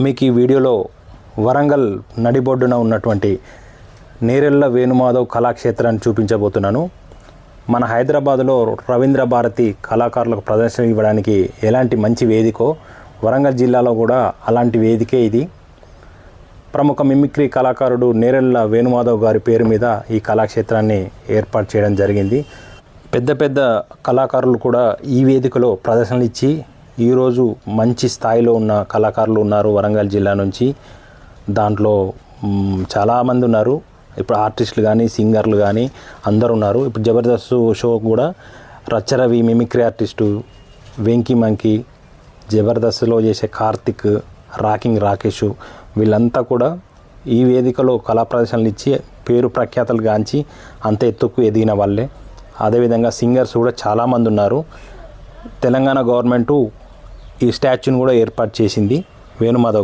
మీకు ఈ వీడియోలో వరంగల్ నడిబొడ్డున ఉన్నటువంటి నేరెళ్ళ వేణుమాధవ్ కళాక్షేత్రాన్ని చూపించబోతున్నాను. మన హైదరాబాద్లో రవీంద్ర భారతి కళాకారులకు ప్రదర్శన ఇవ్వడానికి ఎలాంటి మంచి వేదికో వరంగల్ జిల్లాలో కూడా అలాంటి వేదికే ఇది. ప్రముఖ మిమిక్రీ కళాకారుడు నేరెళ్ళ వేణుమాధవ్ గారి పేరు మీద ఈ కళాక్షేత్రాన్ని ఏర్పాటు చేయడం జరిగింది. పెద్ద పెద్ద కళాకారులు కూడా ఈ వేదికలో ప్రదర్శనలు ఇచ్చి ఈరోజు మంచి స్థాయిలో ఉన్న కళాకారులు ఉన్నారు వరంగల్ జిల్లా నుంచి. దాంట్లో చాలామంది ఉన్నారు. ఇప్పుడు ఆర్టిస్టులు కానీ సింగర్లు కానీ అందరు ఉన్నారు. ఇప్పుడు జబర్దస్త్ షో కూడా Racha Ravi mimicry artist Venky monkey జబర్దస్త్లో చేసే కార్తిక్ రాకింగ్ రాకేష్ వీళ్ళంతా కూడా ఈ వేదికలో కళా ప్రదర్శనలు ఇచ్చి పేరు ప్రఖ్యాతలు గాంచి అంత ఎత్తుకు ఎదిగిన వాళ్ళే. అదేవిధంగా సింగర్స్ కూడా చాలామంది ఉన్నారు. తెలంగాణ గవర్నమెంటు ఈ స్టాచ్యూని కూడా ఏర్పాటు చేసింది వేణుమాధవ్